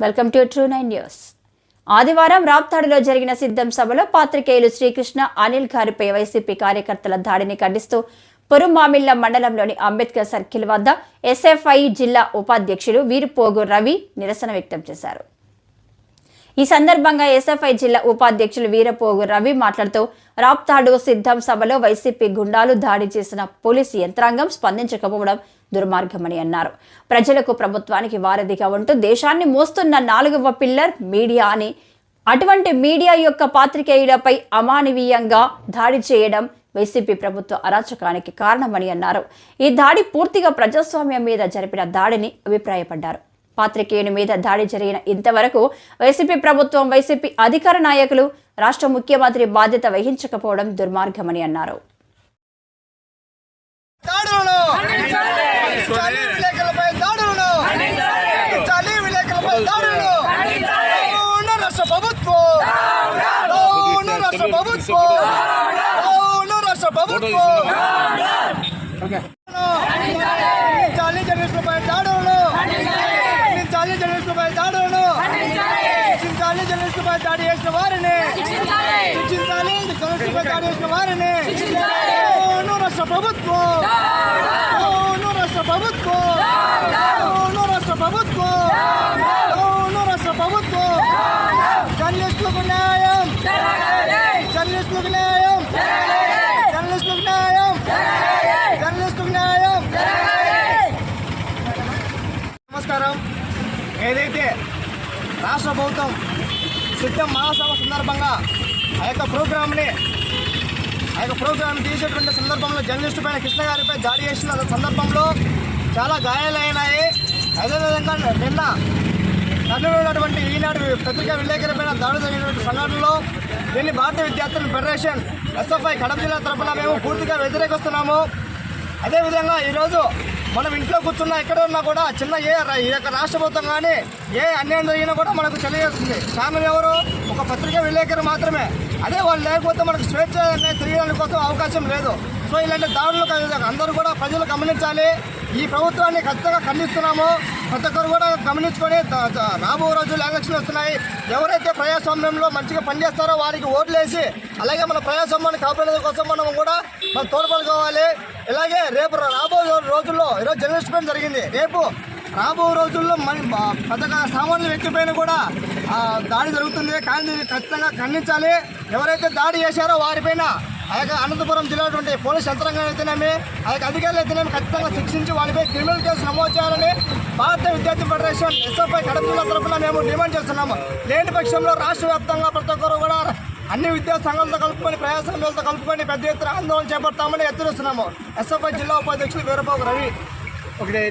Welcome to true nine news. ఆదివారం రాప్తాడులో జరిగిన సిద్ధం సభలో పాత్రికేయులు శ్రీకృష్ణ అనిల్ గారిపై వైసీపీ కార్యకర్తల దాడిని ఖండిస్తూ పురుమామిళ్ళ మండలంలోని అంబేద్కర్ సర్కిల్ వద్ద ఎస్ఎఫ్ఐ జిల్లా ఉపాధ్యక్షులు వీరుపోగు రవి నిరసన వ్యక్తం చేశారు. ఈ సందర్భంగా ఎస్ఎఫ్ఐ జిల్లా ఉపాధ్యక్షులు వీరపోగు రవి మాట్లాడుతూ రాప్తాడు సిద్ధం సభలో వైసీపీ గుండాలు దాడి చేసిన పోలీసు యంత్రాంగం స్పందించకపోవడం దుర్మార్గమని అన్నారు. ప్రజలకు ప్రభుత్వానికి వారధిగా ఉంటూ దేశాన్ని మోస్తున్న నాలుగవ పిల్లర్ మీడియా అని అటువంటి మీడియా యొక్క పాత్రికేయులపై అమానవీయంగా దాడి చేయడం వైసీపీ ప్రభుత్వ అరాచకానికి కారణమని అన్నారు. ఈ దాడి పూర్తిగా ప్రజాస్వామ్యం మీద జరిపిన దాడిని అభిప్రాయపడ్డారు. పాత్రికేయుని మీద దాడి జరిగిన ఇంతవరకు వైసీపీ ప్రభుత్వం వైసీపీ అధికార నాయకులు రాష్ట్ర ముఖ్యమంత్రి బాధ్యత వహించకపోవడం దుర్మార్గమని అన్నారు. దాడులను. చాలీ అవును రాష్ట్ర ప్రభుత్వం. చాలీ చాలీ జర్నలిస్టులపై దాడులను. చాలీ జర్నలిస్టులపై దాడి చేసిన వారిని. శిక్షించాలి. జర్నలిస్టులపై దాడి చేసిన వారిని. రాష్ట్ర ప్రభుత్వం. ప్రకారం ఏదైతే రాష్ట్ర ప్రభుత్వం సిద్ధం మహాసభ సందర్భంగా ఆ యొక్క ప్రోగ్రామ్ని ఆ యొక్క ప్రోగ్రామ్ తీసేటువంటి సందర్భంలో జర్నలిస్టు పైన కృష్ణ గారిపై దాడి చేసిన సందర్భంలో చాలా గాయాలైనాయి. అదేవిధంగా నిన్న కర్నూలు ఉన్నటువంటి ఈనాడు పత్రికా విలేకరులపైన దాడి జరిగినటువంటి సంఘటనలో దీన్ని భారత విద్యార్థుల ఫెడరేషన్ ఎస్ఎఫ్ఐ కడప జిల్లా తరఫున మేము పూర్తిగా వ్యతిరేకిస్తున్నాము. అదేవిధంగా ఈరోజు మనం ఇంట్లో కూర్చున్నా ఎక్కడ ఉన్నా కూడా చిన్న ఏ ఈ యొక్క రాష్ట్ర ప్రభుత్వం కానీ ఏ అన్యాయం జరిగినా కూడా మనకు తెలియజేస్తుంది. కారణం ఎవరు? ఒక పత్రికా విలేకరు మాత్రమే. అదే వాళ్ళు లేకపోతే మనకు స్వేచ్ఛ అనేది తిరగడానికి కోసం అవకాశం లేదు. సో ఇలాంటి దాడులు అందరూ కూడా ప్రజలు గమనించాలి. ఈ ప్రభుత్వాన్ని ఖచ్చితంగా ఖండిస్తున్నాము. ప్రతి ఒక్కరు కూడా గమనించుకొని రాబో రోజులు ఎలక్షన్లు వస్తున్నాయి. ఎవరైతే ప్రజాస్వామ్యంలో మంచిగా పనిచేస్తారో వారికి ఓట్లేసి అలాగే మన ప్రజాస్వామ్యాన్ని కాపాడేది కోసం మనం కూడా మనం తోడ్పడుకోవాలి. ఇలాగే రేపు రాబో రోజుల్లో ఈరోజు జర్నలిస్ట్ పైన జరిగింది. రేపు రాబో రోజుల్లో మన పెద్ద సామాన్య వ్యక్తి పైన కూడా దాడి జరుగుతుంది. కానీ ఖచ్చితంగా ఖండించాలి. ఎవరైతే దాడి చేశారో వారిపైన ఆ యొక్క అనంతపురం జిల్లాటువంటి పోలీస్ యంత్రాంగం అయితేనేమి ఆ యొక్క అధికారులు అయితేనేమి ఖచ్చితంగా శిక్షించి వాళ్ళపై క్రిమినల్ కేసు నమోదు చేయాలని భారత విద్యార్థి ఫెడరేషన్ ఎస్ఎఫ్ఐ కడప జిల్లా తరఫున మేము డిమాండ్ చేస్తున్నాము. లేని పక్షంలో రాష్ట్ర వ్యాప్తంగా ప్రతి ఒక్కరు కూడా అన్ని విద్యా సంఘాలతో కలుపుకొని ప్రజాసంఘాలతో కలుపుకొని పెద్ద ఎత్తున ఆందోళన చేపడతామని హెచ్చరిస్తున్నాము. ఎస్ఎఫ్ఐ జిల్లా ఉపాధ్యక్షులు వీరబాబు రవి. ఒకటి